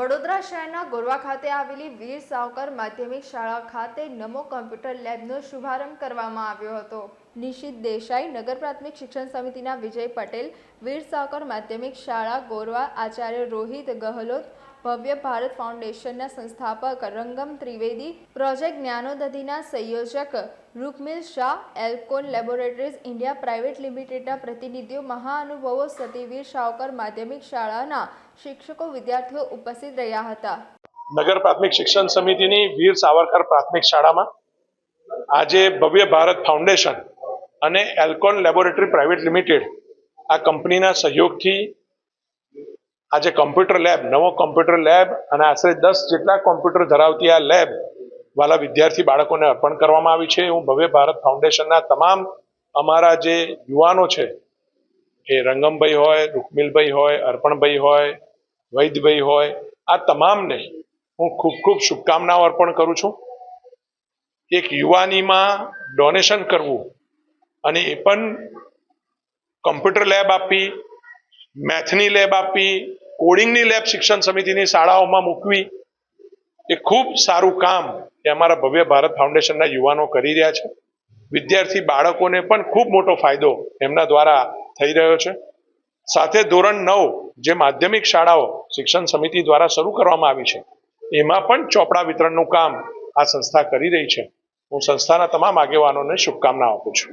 વડોદરા શહેરના ગોરવા ખાતે આવેલી વીર સાવકર માધ્યમિક શાળા ખાતે નમો કમ્પ્યુટર લેબનો શુભારંભ કરવામાં આવ્યો હતો. નિશિત દેસાઈ નગર પ્રાથમિક શિક્ષણ સમિતિના વિજય પટેલ, વીર સાવકર માધ્યમિક શાળા ગોરવા આચાર્ય રોહિત ગહલોત, ભવ્ય ભારત ફાઉન્ડેશનના સંસ્થાપક રંગમ ત્રિવેદી, પ્રોજેક્ટ જ્ઞાનોદધિના સંયોજક Rukmil Shah, Alcon laboratories India private લિમિટેડના પ્રતિનિધિઓ મહાઅનુભવો સતીવીર સાવકર માધ્યમિક શાળાના શિક્ષકો, વિદ્યાર્થીઓ ઉપસ્થિત રહ્યા હતા. નગર પ્રાથમિક શિક્ષણ સમિતિની વીર સાવરકર પ્રાથમિક શાળામાં આજે ભવ્ય ભારત ફાઉન્ડેશન અને એલ્કોન લેબોરેટરી પ્રાઇવેટ લિમિટેડ આ કંપનીના સહયોગથી આજે કોમ્પ્યુટર લેબ નવો કોમ્પ્યુટર લેબ અને આશરે દસ જેટલા કોમ્પ્યુટર ધરાવતી આ લેબ વાલા વિદ્યાર્થી બાળકોને અર્પણ કરવામાં આવી છે. હું ભવ્ય ભારત ફાઉન્ડેશનના તમામ અમારા જે યુવાનો છે, એ રંગમભાઈ હોય, રૂકમિલભાઈ હોય, અર્પણભાઈ હોય, વૈદભાઈ હોય, આ તમામને હું ખૂબ ખૂબ શુભકામનાઓ અર્પણ કરું છું. એક યુવાનીમાં ડોનેશન કરવું અને એ પણ કમ્પ્યુટર લેબ આપી, મેથની લેબ આપી, કોડિંગની લેબ શિક્ષણ સમિતિની શાળાઓમાં મૂકવી. એ ખૂબ સારું કામ એ અમારા ભવ્ય ભારત ફાઉન્ડેશનના યુવાનો કરી રહ્યા છે. વિદ્યાર્થી બાળકોને પણ ખૂબ મોટો ફાયદો એમના દ્વારા થઈ રહ્યો છે. સાથે ધોરણ નવ જે માધ્યમિક શાળાઓ શિક્ષણ સમિતિ દ્વારા શરૂ કરવામાં આવી છે, એમાં પણ ચોપડા વિતરણનું કામ આ સંસ્થા કરી રહી છે. હું સંસ્થાના તમામ આગેવાનોને શુભકામના આપું છું.